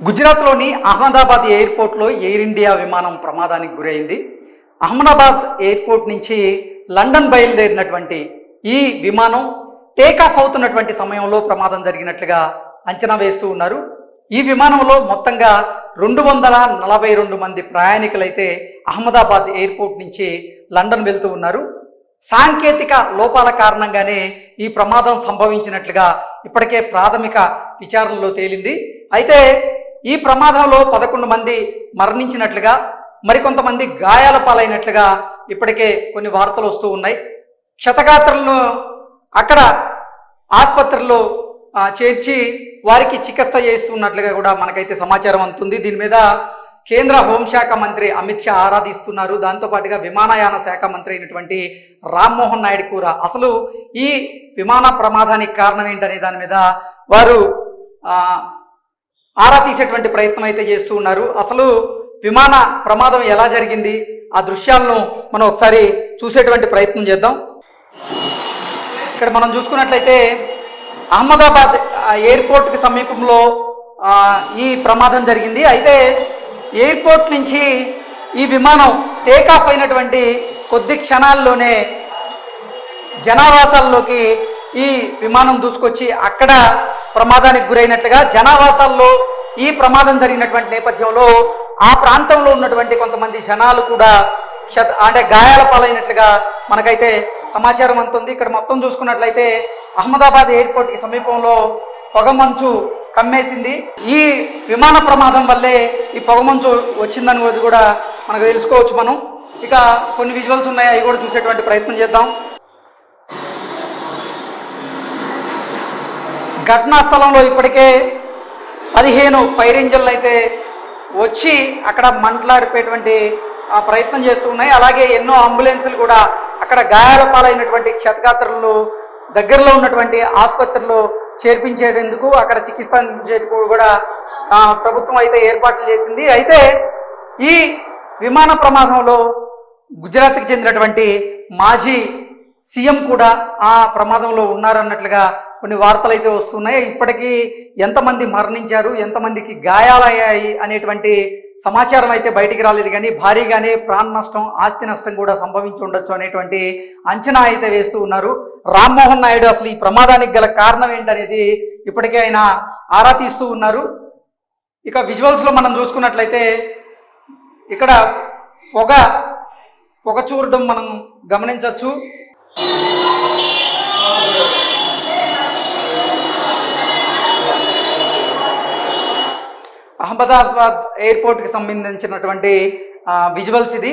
గుజరాత్లోని అహ్మదాబాద్ ఎయిర్పోర్ట్లో air India విమానం ప్రమాదానికి గురైంది. అహ్మదాబాద్ ఎయిర్పోర్ట్ నుంచి లండన్ బయలుదేరినటువంటి ఈ విమానం టేకాఫ్ అవుతున్నటువంటి సమయంలో ప్రమాదం జరిగినట్లుగా అంచనా వేస్తూ ఉన్నారు. ఈ విమానంలో మొత్తంగా రెండు వందల నలభై రెండు మంది ప్రయాణికులైతే అహ్మదాబాద్ ఎయిర్పోర్ట్ నుంచి లండన్ వెళ్తూ ఉన్నారు. సాంకేతిక లోపాల కారణంగానే ఈ ప్రమాదం సంభవించినట్లుగా ఇప్పటికే ప్రాథమిక విచారణలో తేలింది. అయితే ఈ ప్రమాదంలో పదకొండు మంది మరణించినట్లుగా మరికొంతమంది గాయాల పాలైనట్లుగా ఇప్పటికే కొన్ని వార్తలు వస్తూ ఉన్నాయి. క్షతగాత్రులను అక్కడ ఆసుపత్రిలో చేర్చి వారికి చికిత్స చేస్తున్నట్లుగా కూడా మనకైతే సమాచారం అందుతుంది. దీని మీద కేంద్ర హోంశాఖ మంత్రి అమిత్ షా ఆరాధిస్తున్నారు. దాంతోపాటుగా విమానయాన శాఖ మంత్రి అయినటువంటి రామ్మోహన్ నాయుడు కూడా అసలు ఈ విమాన ప్రమాదానికి కారణం ఏంటనే దాని మీద వారు ఆరా తీసేటువంటి ప్రయత్నం అయితే చేస్తూ ఉన్నారు. అసలు విమాన ప్రమాదం ఎలా జరిగింది? ఆ దృశ్యాలను మనం ఒకసారి చూసేటువంటి ప్రయత్నం చేద్దాం. ఇక్కడ మనం చూసుకున్నట్లయితే అహ్మదాబాద్ ఎయిర్పోర్ట్కి సమీపంలో ఈ ప్రమాదం జరిగింది. అయితే ఎయిర్పోర్ట్ నుంచి ఈ విమానం టేకాఫ్ అయినటువంటి కొద్ది క్షణాల్లోనే జనావాసాల్లోకి ఈ విమానం దూసుకొచ్చి అక్కడ ప్రమాదానికి గురైనట్లుగా జనావాసాల్లో ఈ ప్రమాదం జరిగినటువంటి నేపథ్యంలో ఆ ప్రాంతంలో ఉన్నటువంటి కొంతమంది జనాలు కూడా క్షత అంటే గాయాల పాలైనట్లుగా మనకైతే సమాచారం అందుతుంది. ఇక్కడ మొత్తం చూసుకున్నట్లయితే అహ్మదాబాద్ ఎయిర్పోర్ట్కి సమీపంలో పొగమంచు కమ్మేసింది. ఈ విమాన ప్రమాదం వల్లే ఈ పొగమంచు వచ్చిందని కూడా మనకు తెలుసుకోవచ్చు మనం. ఇక కొన్ని విజువల్స్ ఉన్నాయి అవి కూడా చూసేటువంటి ప్రయత్నం చేద్దాం. ఘటనా స్థలంలో ఇప్పటికే పదిహేను ఫైర్ ఇంజన్లు అయితే వచ్చి అక్కడ మంటలాడిపోయేటువంటి ప్రయత్నం చేస్తూ ఉన్నాయి. అలాగే ఎన్నో అంబులెన్సులు కూడా అక్కడ గాయాల పాలైనటువంటి క్షతగాత్రులు దగ్గరలో ఉన్నటువంటి ఆసుపత్రిలో చేర్పించేందుకు అక్కడ చికిత్స అందించేందుకు కూడా ప్రభుత్వం అయితే ఏర్పాట్లు చేసింది. అయితే ఈ విమాన ప్రమాదంలో గుజరాత్కి చెందినటువంటి మాజీ సీఎం కూడా ఆ ప్రమాదంలో ఉన్నారన్నట్లుగా కొన్ని వార్తలు అయితే వస్తున్నాయి. ఇప్పటికీ ఎంతమంది మరణించారు ఎంతమందికి గాయాలయ్యాయి అనేటువంటి సమాచారం అయితే బయటికి రాలేదు. కానీ భారీగానే ప్రాణ నష్టం ఆస్తి నష్టం కూడా సంభవించి ఉండొచ్చు అనేటువంటి అంచనా అయితే వేస్తూ ఉన్నారు. రామ్మోహన్ నాయుడు అసలు ఈ ప్రమాదానికి గల కారణం ఏంటనేది ఇప్పటికే ఆయన ఆరా తీస్తూ ఉన్నారు. ఇక విజువల్స్లో మనం చూసుకున్నట్లయితే ఇక్కడ పొగ పొగ చూడడం మనం గమనించవచ్చు అహ్మదాబాద్ ఎయిర్పోర్ట్కి సంబంధించినటువంటి విజువల్స్ ఇది.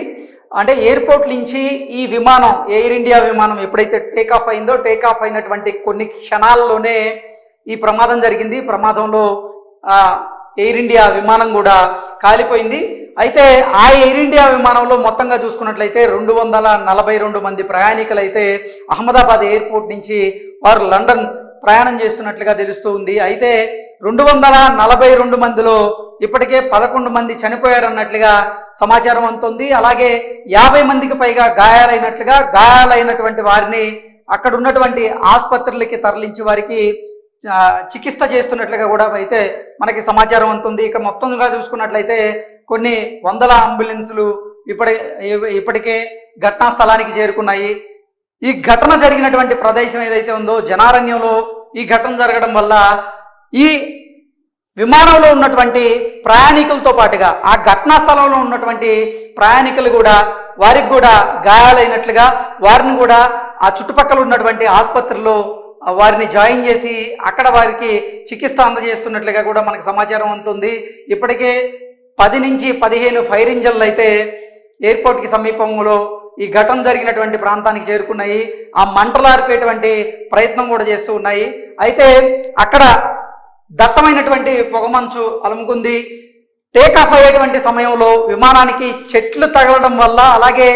అంటే ఎయిర్పోర్ట్ నుంచి ఈ విమానం ఎయిర్ ఇండియా విమానం ఎప్పుడైతే టేక్ ఆఫ్ అయిందో టేక్ ఆఫ్ అయినటువంటి కొన్ని క్షణాల్లోనే ఈ ప్రమాదం జరిగింది. ప్రమాదంలో ఎయిర్ ఇండియా విమానం కూడా కాలిపోయింది. అయితే ఆ ఎయిర్ ఇండియా విమానంలో మొత్తంగా చూసుకున్నట్లయితే రెండు వందల నలభై రెండు మంది ప్రయాణికులైతే అహ్మదాబాద్ ఎయిర్పోర్ట్ నుంచి వారు లండన్ ప్రయాణం చేస్తున్నట్లుగా తెలుస్తూ ఉంది. అయితే రెండు వందల నలభై రెండు మందిలో ఇప్పటికే పదకొండు మంది చనిపోయారన్నట్లుగా సమాచారం అందుతుంది. అలాగే యాభై మందికి పైగా గాయాలైనట్లుగా గాయాలైనటువంటి వారిని అక్కడ ఉన్నటువంటి ఆసుపత్రులకి తరలించి వారికి చికిత్స చేస్తున్నట్లుగా కూడా అయితే మనకి సమాచారం అందుతుంది. ఇక మొత్తంగా చూసుకున్నట్లయితే కొన్ని వందల అంబులెన్సులు ఇప్పటి ఇప్పటికే ఘటనా స్థలానికి చేరుకున్నాయి. ఈ ఘటన జరిగినటువంటి ప్రదేశం ఏదైతే ఉందో జనారణ్యంలో ఈ ఘటన జరగడం వల్ల ఈ విమానంలో ఉన్నటువంటి ప్రయాణికులతో పాటుగా ఆ ఘటనా స్థలంలో ఉన్నటువంటి ప్రయాణికులు కూడా వారికి కూడా గాయాలైనట్లుగా వారిని కూడా ఆ చుట్టుపక్కల ఉన్నటువంటి ఆసుపత్రిలో వారిని జాయిన్ చేసి అక్కడ వారికి చికిత్స అందజేస్తున్నట్లుగా కూడా మనకు సమాచారం ఉంటుంది ఇప్పటికే పది నుంచి పదిహేను ఫైర్ ఇంజన్లు అయితే ఎయిర్పోర్ట్కి సమీపంలో ఈ ఘటన జరిగినటువంటి ప్రాంతానికి చేరుకున్నాయి. ఆ మంటలారిపేటువంటి ప్రయత్నం కూడా చేస్తూ ఉన్నాయి. అయితే అక్కడ దట్టమైనటువంటి పొగమంచు అలుముకుంది. టేకాఫ్ అయ్యేటువంటి సమయంలో విమానానికి చెట్లు తగలడం వల్ల అలాగే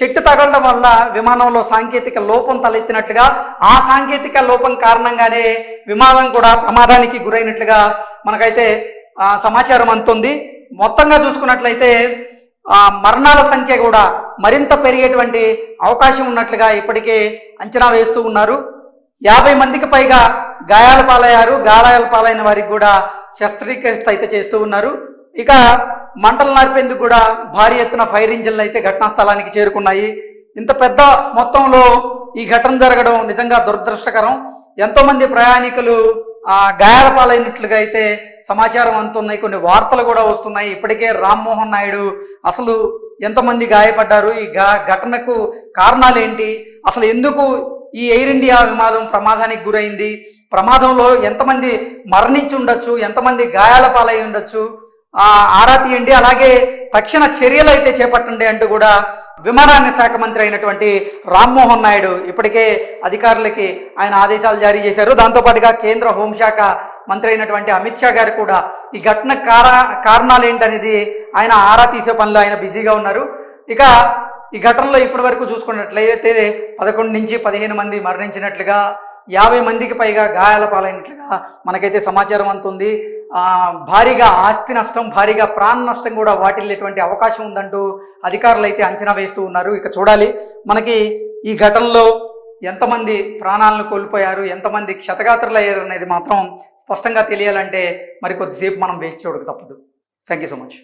చెట్టు తగలడం వల్ల విమానంలో సాంకేతిక లోపం తలెత్తినట్లుగా ఆ సాంకేతిక లోపం కారణంగానే విమానం కూడా ప్రమాదానికి గురైనట్లుగా మనకైతే సమాచారం అందుతుంది. మొత్తంగా చూసుకున్నట్లయితే మరణాల సంఖ్య కూడా మరింత పెరిగేటువంటి అవకాశం ఉన్నట్లుగా ఇప్పటికే అంచనా వేస్తూ ఉన్నారు. యాభై మందికి పైగా గాయాల పాలయ్యారు. గాయాల పాలైన వారికి కూడా శస్త్రీకరిస్త అయితే చేస్తూ ఉన్నారు. ఇక మంటలు నడిపేందుకు కూడా భారీ ఎత్తున ఫైర్ ఇంజిన్లు అయితే ఘటనా స్థలానికి చేరుకున్నాయి. ఇంత పెద్ద మొత్తంలో ఈ ఘటన జరగడం నిజంగా దురదృష్టకరం. ఎంతోమంది ప్రయాణికులు గాయాల పాలైనట్లుగా అయితే సమాచారం అందుతున్నాయి కొన్ని వార్తలు కూడా వస్తున్నాయి. ఇప్పటికే రామ్మోహన్ నాయుడు అసలు ఎంతమంది గాయపడ్డారు ఈ గా ఘటనకు కారణాలు ఏంటి అసలు ఎందుకు ఈ ఎయిర్ ఇండియా విమానం ప్రమాదానికి గురైంది ప్రమాదంలో ఎంతమంది మరణించి ఉండొచ్చు ఎంతమంది గాయాల పాలై ఉండొచ్చు ఆరా తీయండి అలాగే తక్షణ చర్యలు అయితే చేపట్టండి అంటూ కూడా విమానాన్ని శాఖ మంత్రి అయినటువంటి రామ్మోహన్ నాయుడు ఇప్పటికే అధికారులకి ఆయన ఆదేశాలు జారీ చేశారు. దాంతోపాటుగా కేంద్ర హోంశాఖ మంత్రి అయినటువంటి అమిత్ షా గారు కూడా ఈ ఘటన కార కారణాలు ఏంటనేది ఆయన ఆరా తీసే పనిలో ఆయన బిజీగా ఉన్నారు. ఇక ఈ ఘటనలో ఇప్పటి వరకు చూసుకున్నట్లయితే పదకొండు నుంచి పదిహేను మంది మరణించినట్లుగా యాభై మందికి పైగా గాయాల పాలైనట్లుగా మనకైతే సమాచారం అందుతుంది. భారీగా ఆస్తి నష్టం భారీగా ప్రాణ నష్టం కూడా వాటిల్లేటువంటి అవకాశం ఉందంటూ అధికారులు అయితే అంచనా వేస్తూ ఉన్నారు. ఇక చూడాలి మనకి ఈ ఘటనలో ఎంతమంది ప్రాణాలను కోల్పోయారు ఎంతమంది క్షతగాత్రులు అయ్యారు అనేది మాత్రం స్పష్టంగా తెలియాలంటే మరి కొద్దిసేపు మనం వేచి చూడక తప్పదు. Thank you so much